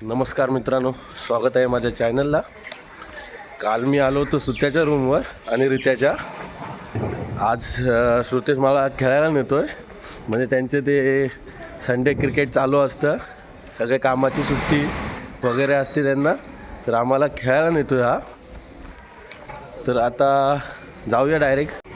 नमस्कार मित्रांनो स्वागत आहे माझ्या चॅनलला. काल मी आलो होतो सुत्याच्या रूमवर आणि रित्याच्या आज श्रुतेश मला खेळायला नेतो आहे म्हणजे त्यांचे ते संडे क्रिकेट चालू असतं. सगळे कामाची सुट्टी वगैरे असते त्यांना. तर आम्हाला खेळायला नेतो हा. तर आता जाऊया डायरेक्ट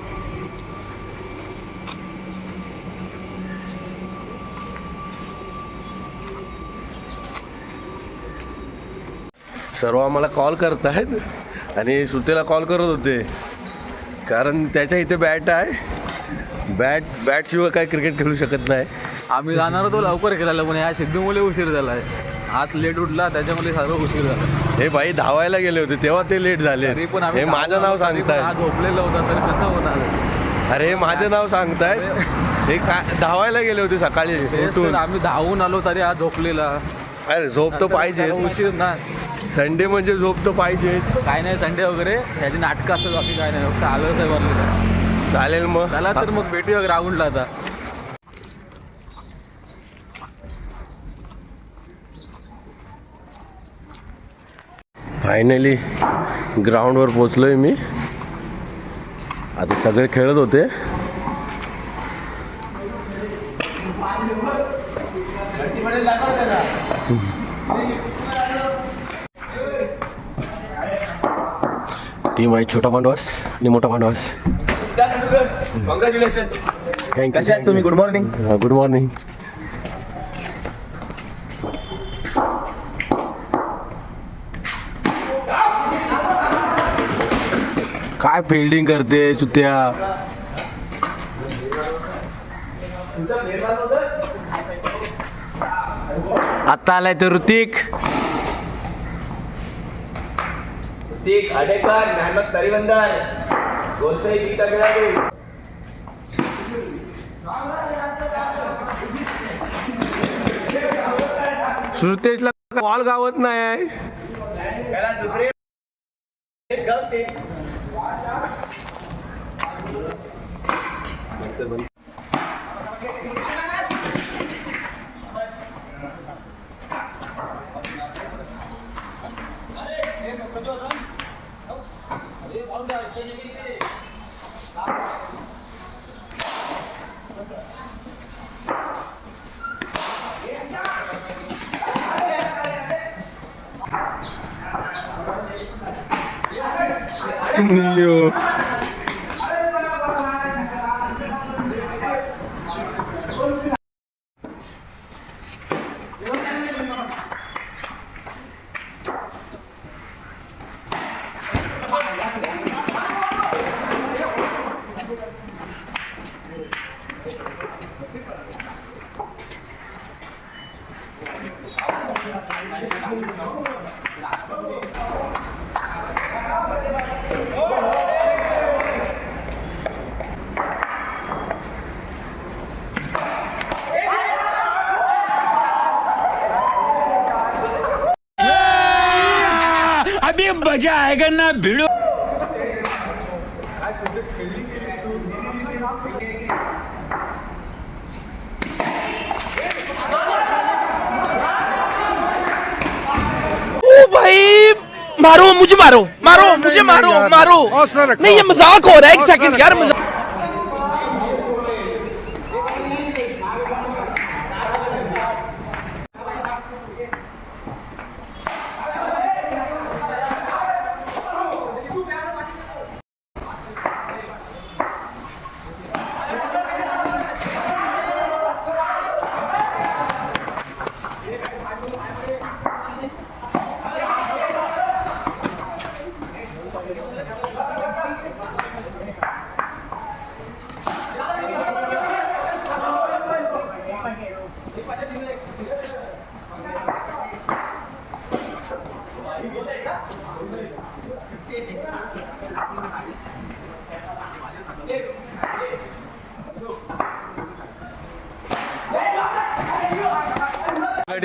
सर्व आम्हाला कॉल करत आहेत आणि श्रुतीला कॉल करत होते. कारण त्याच्या इथे बॅट आहे. बॅट बॅटशिवाय काय क्रिकेट खेळू शकत नाही. आम्ही जाणार होतो लवकर खेळायला पण ह्या सिद्धूमुळे उशीर झालाय. आज लेट उठला त्याच्यामुळे सर्व उशीर झाला. हे भाई धावायला गेले होते तेव्हा ते लेट झाले. तरी पण आम्ही हे माझं नाव सांगताय आज झोपलेलं होतं तर कसं होणार? अरे हे माझं नाव सांगताय हे काय धावायला गेले होते सकाळी तेच तर उठून. आम्ही धावून आलो तरी आज झोपलेला. अरे झोप तर पाहिजे उशीर ना. संडे म्हणजे झोप तर पाहिजे. काय नाही संडे वगैरे. ह्याची नाटकं असतात बाकी काय नाही. फक्त आलोच आहे वरलेलं चालेल मग. चला तर मग भेटूया ग्राउंडला आता. फायनली ग्राउंडवर पोचलो आहे मी. आता सगळे खेळत होते. टीम आहे छोटा पांडवास आणि मोठा पांडवास कॉंग्रॅच्युलेशन थँक्यू कसे आहात तुम्ही? गुड मॉर्निंग गुड मॉर्निंग काय फिल्डिंग करते सुत्या आता आलाय तर ऋतिक. ठीक आडेकर मेहनत तरीबंदर गोष्ट गीता खेळाडू. श्रुतेशला बॉल गावत नाही. त्याला दुसरे गावते. Não. मजा आएगा ना भिड़ो। ओ भाई मारो मुझे मारो मारो मुझे मारो मारो। नहीं ये मजाक हो रहा है एक सेकंड यार मजाक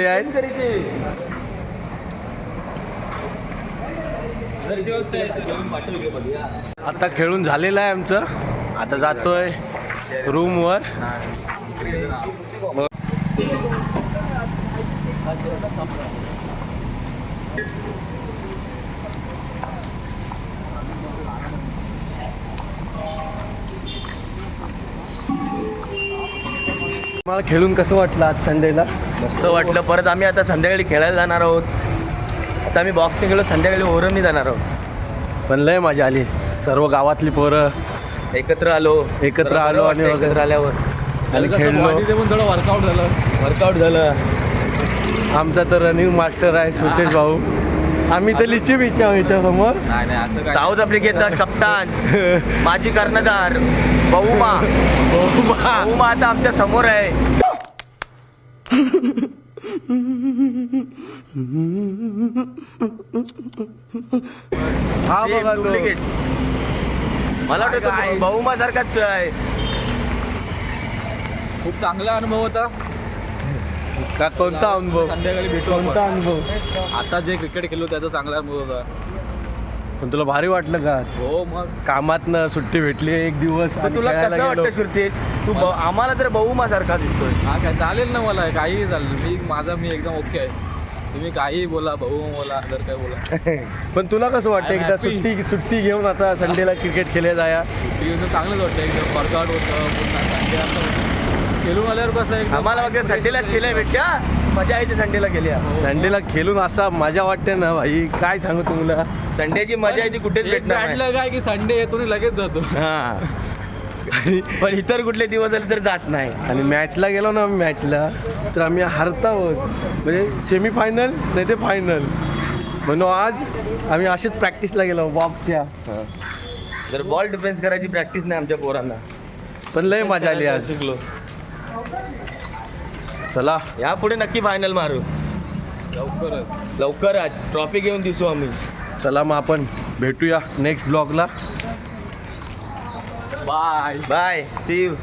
आहेत आता खेळून झालेलं आहे आमचं. आता जातोय रूमवर मला खेळून कसं वाटलं आज संडेला? मस्त वाटलं. परत आम्ही आता संध्याकाळी खेळायला जाणार आहोत. आता आम्ही बॉक्सिंग गेलो संध्याकाळी ओरमनी जाणार आहोत. पण लय मजा आली. सर्व गावातली पोरं एकत्र आलो. एकत्र आलो आणि वाटलं एकत्र वगैरे. आल्यावर. आणि खेळलो. वर्कआउट झालं. वर्कआउट झालं. आमचा तर रनिंग मास्टर आहे सुतेश भाऊ. आम्ही तर लिची बिची आहोत याच्यासमोर. नाही नाही असं काय साऊथ आफ्रिकेचा कप्तान. माजी कर्णधार बहुमा. बहुमा. आता आमच्यासमोर आहे. हा बघा तो. डुप्लिकेट मला वाटतं बहुमा सारखाच आहे. खूप चांगला अनुभव होता. का? कोणता अनुभव? संध्याकाळी भेटू कोणता आपण. अनुभव? आता जे क्रिकेट खेळलो त्याचा चांगला अनुभव होता. पण तुला भारी वाटलं का? हो मग. कामात सुट्टी भेटली एक दिवस आणि तुला खेळायला कसं गेलो. वाटतं श्रुतेश? तू ब- आम्हाला तर बहुमा सारखा दिसतोय. हा काय चालेल ना मला काहीही चालेल. मी माझा मी एकदम ओके आहे. तुम्ही काहीही बोला भाऊ बोला जर काय बोला. पण तुला कसं वाटतं I'm एकदा happy. सुट्टी सुट्टी घेऊन आता संडेला क्रिकेट खेळले जाया? चांगलंच वाटतं एकदम वर्कआउट होतं पुन्हा संडे असं होतं. खेळून आल्यावर कसं एकदम आम्हाला वगैरे संडेलाच केलंय भेटत्या मजा येते संडेला केल्या संडेला खेळून असा मजा वाटते ना भाई. काय सांगू तुम्हाला? संडेची मजा येते कुठेच एक भेटणार नाही. काढलं काय की संडे येतो आणि लगेच जातो. हा. पण इतर कुठले दिवस आले तर जात नाही. आणि मॅचला गेलो ना मॅचला तर आम्ही हारता आहोत. म्हणजे सेमीफायनल नाही ते फायनल म्हणून आज आम्ही अशीच प्रॅक्टिसला गेलो बॉक्सच्या जर बॉल डिफेन्स करायची प्रॅक्टिस नाही आमच्या पोरांना. पण लय मजा आली आज. शिकलो. चला यापुढे नक्की फायनल मारू. लवकरच. लवकर आज ट्रॉफी घेऊन दिसू आम्ही. चला मग आपण भेटूया नेक्स्ट ब्लॉगला बाय बाय सी यू